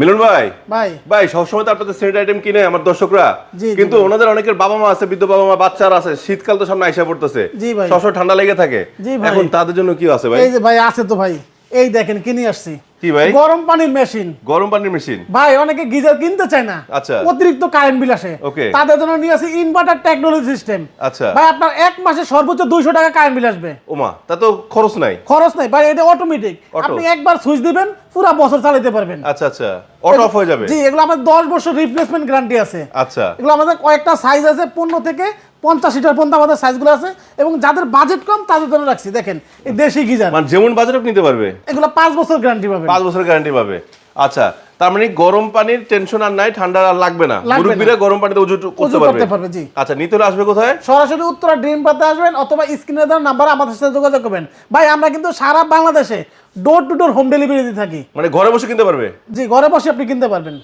মিলন ভাই? ভাই। ভাই সবসময় তো আপনাদের স্যানিটারি আইটেম কিনে আমার দর্শকরা। কিন্তু ওনাদের অনেকের বাবা মা আছে বৃদ্ধ বাবা মা বাচ্চারা আছে শীতকাল তো সামনে আইসা পড়তেছে। জি, ভাই। সবসময় ঠান্ডা লেগে থাকে। জি, এখন তাদের জন্য কি আছে ভাই? এই যে ভাই আছে তো ভাই। এই দেখেন কিনে আসছি। কি ভাই? গরম পানির মেশিন। গরম পানির মেশিন? ভাই অনেকে গিজার কিনতে চায় না। আচ্ছা। অতিরিক্ত কারেন্ট বিল আসে। Okay. তাদের জন্য নিয়ে আসি ইনভার্টার টেকনোলজি সিস্টেম আচ্ছা। ভাই আপনার এক মাসে সর্বোচ্চ দুইশো টাকা কারেন্ট বিল আসবে। ওমা তা তো খরচ নাই। খরচ নাই। ভাই এটা অটোমেটিক আপনি একবার সুইচ দিবেন পুরো বছর চালাতে পারবেন। আচ্ছা আচ্ছা। অটো অফ হয়ে যাবে। জি এগুলো আমাদের দশ বছর রিপ্লেসমেন্ট গ্যারান্টি আছে। আচ্ছা। এগুলো আমাদের কয়েকটা সাইজ আছে পনেরো থেকে পঞ্চাশ লিটার পর্যন্ত আমাদের সাইজগুলো আছে এবং যাদের বাজেট কম তাদের জন্য রাখছি। দেখেন এই দেশি গিজার মানে যেমন বাজারে নিতে পারবে। এগুলো পাঁচ বছর গ্যারান্টি পাবেন। পাঁচ বছর গ্যারান্টি পাবে। আচ্ছা তার মানে গরম পানির টেনশন আর নাই ঠান্ডা আর লাগবে না। মুরব্বীরা গরম পানিতে উজু করতে পারবে। করতে পারবে, জি। আচ্ছা নিতে হলে আসবে কোথায়? সরাসরি উত্তরা ড্রিম পাতে আসবেন অথবা স্ক্রিনে দেওয়ার নাম্বার আমাদের সাথে যোগাযোগ করবেন। ভাই আমরা কিন্তু সারা বাংলাদেশে door to door home delivery দিয়ে থাকি। মানে ঘরে বসে কিনতে পারবে? জি ঘরে বসে আপনি কিনতে পারবেন।